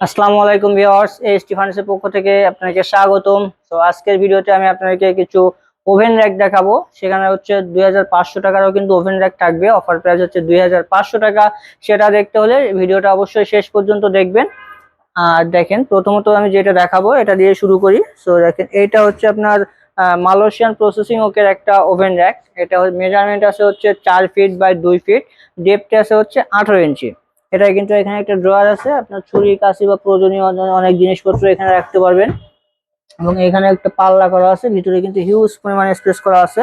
আসসালামু আলাইকুম viewers ST furniture পক্ষ থেকে আপনাকে স্বাগতম। তো আজকের ভিডিওতে আমি আপনাদেরকে কিছু ওভেন র্যাক দেখাবো। সেখানে হচ্ছে দুই হাজার পাঁচশো টাকারও কিন্তু ওভেন র্যাক থাকবে। অফার প্রাইস হচ্ছে দুই হাজার পাঁচশো টাকা। সেটা দেখতে হলে ভিডিওটা অবশ্যই শেষ পর্যন্ত দেখবেন। আর দেখেন, প্রথমত আমি যেটা দেখাবো, এটা দিয়ে শুরু করি। সো দেখেন এইটা হচ্ছে আপনার মালয়েশিয়ান প্রসেসিং ওকের একটা ওভেন র্যাক এটা মেজারমেন্ট আছে হচ্ছে চার ফিট বাই দুই ফিট ডেপথ আছে হচ্ছে আঠারো ইঞ্চি। এটা কিন্তু এখানে একটা ড্রয়ার আছে আপনার ছুরি কাশি বা প্রয়োজনীয় অনেক জিনিসপত্র এখানে রাখতে পারবেন। এবং এখানে একটা পাল্লা করা আছে ভিতরে কিন্তু হিউজ পরিমাণে স্পেস করা আছে।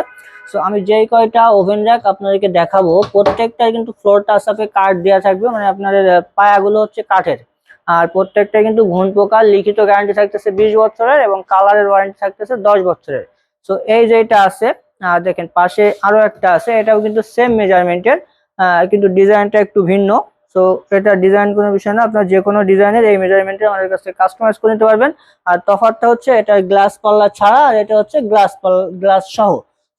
সো আমি যেই কয়টা ওভেন র্যাক আপনাদেরকে দেখাবো প্রত্যেকটা কিন্তু ফ্লোর টাচআপে কাঠ দেওয়া থাকবে মানে আপনাদের পায়াগুলো হচ্ছে কাঠের। আর প্রত্যেকটা কিন্তু ঘুণ পোকার লিখিত গ্যারান্টি থাকতেছে বিশ বছরের এবং কালারের ওয়ারেন্টি থাকতেছে দশ বছরের। সো এই যেটা আছে আহ, দেখেন পাশে আরও একটা আছে এটাও কিন্তু সেম মেজারমেন্টের কিন্তু ডিজাইনটা একটু ভিন্ন। সো এটা ডিজাইন কোনো বিষয় না, আপনার যে কোনো ডিজাইনের এই মেজারমেন্টে আমাদের কাছে কাস্টমাইজ করে নিতে পারবেন। আর তফাৎটা হচ্ছে, এটা গ্লাস পাল্লা ছাড়া আর এটা হচ্ছে গ্লাস গ্লাস সহ।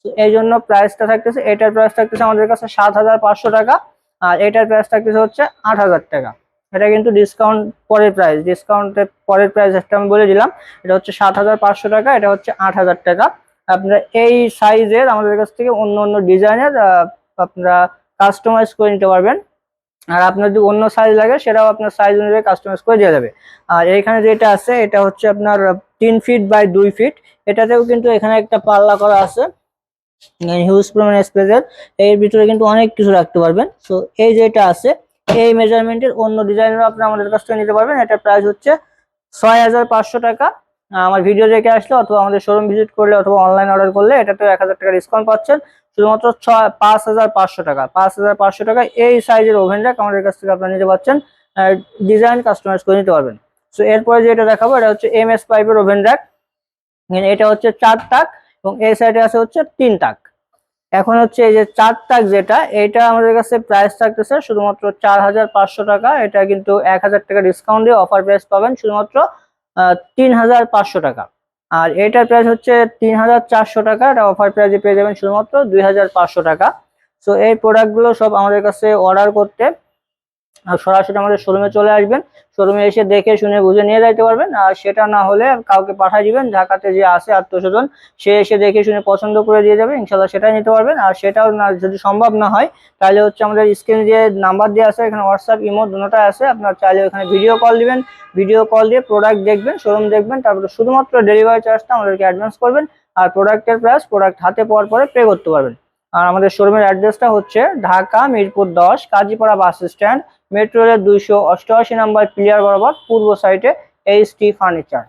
তো এই জন্য প্রাইসটা থাকতেছে, এটার প্রাইস থাকতেছে আমাদের কাছে সাত হাজার পাঁচশো টাকা, আর এটার প্রাইস থাকতেছে হচ্ছে আট হাজার টাকা। এটা কিন্তু ডিসকাউন্ট পরের প্রাইস ডিসকাউন্টের পরের প্রাইস একটা আমি বলে দিলাম, এটা হচ্ছে সাত হাজার পাঁচশো টাকা, এটা হচ্ছে আট হাজার টাকা। আপনারা এই সাইজের আমাদের কাছ থেকে অন্য অন্য ডিজাইনের আপনারা কাস্টমাইজ করে নিতে পারবেন। আর আপনার যদি অন্য সাইজ লাগে, সেটাও আপনার সাইজ অনুযায়ী কাস্টমাইজ করে দেওয়া যাবে। আর এখানে যেটা আছে, এটা হচ্ছে আপনার তিন ফিট বাই দুই ফিট এটাতেও কিন্তু এখানে একটা পাল্লা করা আছে। হিউজ পরিমাণে স্পেসের এর। ভিতরে কিন্তু অনেক কিছু রাখতে পারবেন। সো এই যেটা আছে, এই মেজারমেন্টের অন্য ডিজাইনেরও আপনি আমাদের কাছ থেকে নিতে পারবেন। এটার প্রাইস হচ্ছে ছয় হাজার পাঁচশো টাকা। আমার ভিডিও দেখে আসলে অথবা আমাদের শোরুম ভিজিট করলে অথবা অনলাইন অর্ডার করলে এটাতে এক হাজার টাকা ডিসকাউন্ট পাচ্ছেন। শুধুমাত্র ছয়, পাঁচ হাজার পাঁচশো টাকা, পাঁচ হাজার পাঁচশো টাকা এই সাইজের ওভেন র্যাক আমাদের কাছ থেকে আপনারা নিতে পারছেন ডিজাইন কাস্টমাইজ করে নিতে পারবেন। সো এরপরে যেটা দেখাবো, এটা হচ্ছে এম এস পাইপের ওভেন র্যাক এটা হচ্ছে চার তাক এবং এই সাইডে আছে হচ্ছে তিন তাক। এখন হচ্ছে এই যে চার তাক যেটা, এটা আমাদের কাছে প্রাইস থাকতেছে শুধুমাত্র চার হাজার পাঁচশো টাকা। এটা কিন্তু এক হাজার টাকা ডিসকাউন্ট দিয়ে অফার প্রাইস পাবেন। শুধুমাত্র তিন হাজার পাঁচশো টাকা। আর এটার প্রাইস হচ্ছে তিন হাজার চারশো টাকা। এটা অফার প্রাইসে পেয়ে যাবেন শুধুমাত্র দুই হাজার পাঁচশো টাকা। সো এই প্রোডাক্টগুলো সব আমাদের কাছে অর্ডার করতে সরাসরি আমাদের শোরুমে চলে আসবেন। শোরুমে এসে দেখে শুনে বুঝে নিয়ে যাইতে পারবেন। আর সেটা না হলে কাউকে পাঠিয়ে দিবেন, ঢাকাতে যে আছে আত্মীয়স্বজন, সে এসে দেখে শুনে পছন্দ করে দিয়ে যাবে ইনশাল্লাহ সেটাই নিতে পারবেন। আর সেটাও না, যদি সম্ভব না হয়, তাহলে হচ্ছে আমাদের স্ক্রিনে যে নাম্বার দেওয়া আছে, এখানে হোয়াটসঅ্যাপ ইমো দুটোটাই আছে। আপনার চাইলে ওখানে ভিডিও কল দিবেন। ভিডিও কল দিয়ে প্রোডাক্ট দেখবেন শোরুম দেখবেন, তারপরে শুধুমাত্র ডেলিভারি চার্জটা আমাদেরকে অ্যাডভান্স করবেন। আর প্রোডাক্টের প্রাইস প্রোডাক্ট হাতে পাওয়ার পরে পে করতে পারবেন। আর আমাদের শোরুমের অ্যাড্রেসটা হচ্ছে ঢাকা মিরপুর দশ, কাজীপাড়া বাস স্ট্যান্ড মেট্রো রেলের দুইশো অষ্টআশি নাম্বার প্লেয়ার বরাবর, পূর্ব সাইডে এইচ টি ফার্নিচার